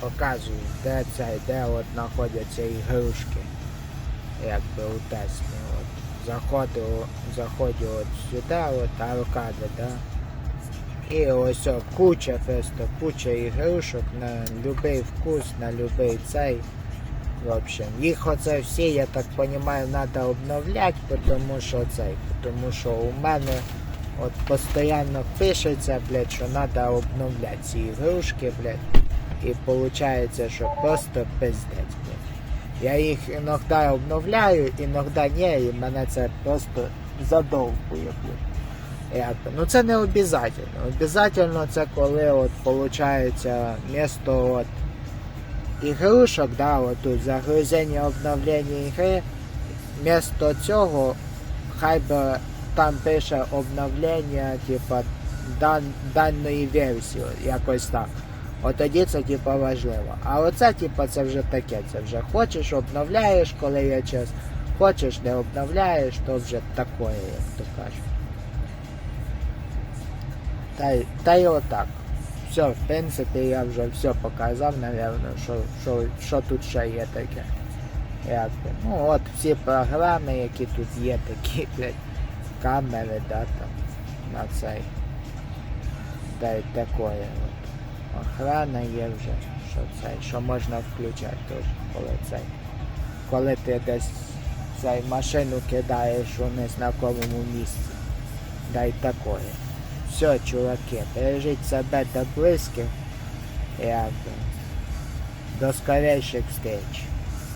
Показую, де це, де от знаходяться ігрушки. Якби у Теслі. От. Заходив, заходжу от сюди, от аркади, да? І ось о, куча просто, куча ігрушок на будь-який вкус, на будь-який цей. В общем, їх оце всі, я так розумію, треба обновляти, тому що цей, тому що у мене от постійно пишеться, блядь, що треба обновляти ці ігрушки, блядь. І виходить, що просто пиздець. Я їх іноді обновляю, іноді ні, і мене це просто задовбує. Ну це не обов'язково. Обов'язково це коли от виходить місто от ігрушок, да, от тут загрузення обновлення ігри, вмісто цього хай би там пише обновлення, типа дан, даної версії, якось так. От тоді це типа важливо. А оце, типа, це вже таке, це вже хочеш, обновляєш, коли є час, хочеш, не обновляєш, то вже таке, як то кажуть. Та, та й отак. Все, в принципі, я вже все показав, напевно, що, що, що тут ще є таке. Якби. Ну от всі програми, які тут є, такі, блядь, камери, да, там, на цей. Та й таке. Охрана є вже, що цей, що можна включати теж, коли цей. Коли ти десь цей машину кидаєш у незнакомому місці. Дай такое. Все, чуваки, бережіть себе до близьких. Якби. До скорейших встреч.